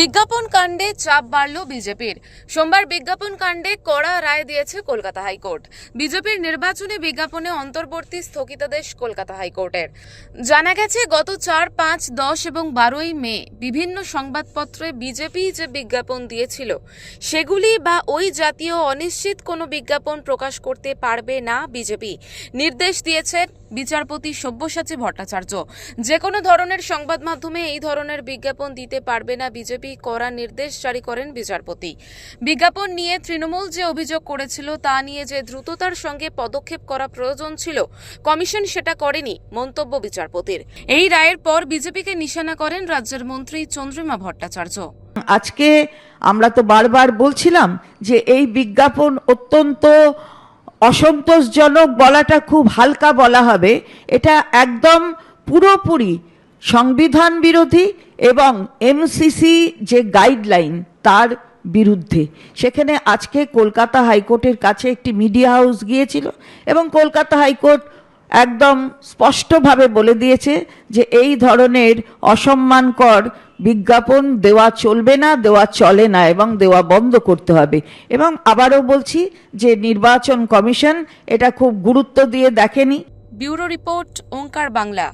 বিজ্ঞাপন কাণ্ডে চাপ বাড়ল বিজেপির। সোমবার বিজ্ঞাপন কাণ্ডে কড়া রায় দিয়েছে কলকাতা হাইকোর্ট। বিজেপির নির্বাচনী বিজ্ঞাপনে অন্তর্বর্তী স্থগিতাদেশ কলকাতা হাইকোর্টের। জানা গেছে, গত চার, পাঁচ, দশ এবং বারোই মে বিভিন্ন সংবাদপত্রে বিজেপি যে বিজ্ঞাপন দিয়েছিল, সেগুলি বা ওই জাতীয় অনিশ্চিত কোনো বিজ্ঞাপন প্রকাশ করতে পারবে না বিজেপি। নির্দেশ দিয়েছেন বিচারপতি সব্যসাচী ভট্টাচার্য। যে কোনো ধরনের সংবাদ মাধ্যমে এই ধরনের বিজ্ঞাপন দিতে পারবে না বিজেপি করা নির্দেশ জারি করেন বিচারপতি। বিজ্ঞাপন নিয়ে তৃণমূল যে অভিযোগ করেছিল তা নিয়ে যে দ্রুততার সঙ্গে পদক্ষেপ করা প্রয়োজন ছিল, কমিশন সেটা করেনি, মন্তব্য বিচারপতির। এই রায়ের পর বিজেপিকে নিশানা করেন রাজ্যের মন্ত্রী চন্দ্রিমা ভট্টাচার্য। আজকে আমরা তো বারবার বলছিলাম যে এই বিজ্ঞাপন অত্যন্ত অসন্তোষজনক বলাটা খুব হালকা বলা হবে। এটা একদম পুরোপুরি সংবিধান বিরোধী এবং এমসিসি যে গাইডলাইন তার বিরুদ্ধে। সেখানে আজকে কলকাতা হাইকোর্টের কাছে একটি মিডিয়া হাউস গিয়েছিল এবং কলকাতা হাইকোর্ট একদম স্পষ্টভাবে বলে দিয়েছে যে এই ধরনের অসম্মানকর বিজ্ঞাপন দেওয়া চলবে না, দেওয়া চলে না এবং দেওয়া বন্ধ করতে হবে। এবং আবারও বলছি যে নির্বাচন কমিশন এটা খুব গুরুত্ব দিয়ে দেখেনি। Bureau report, Omkar Bangla.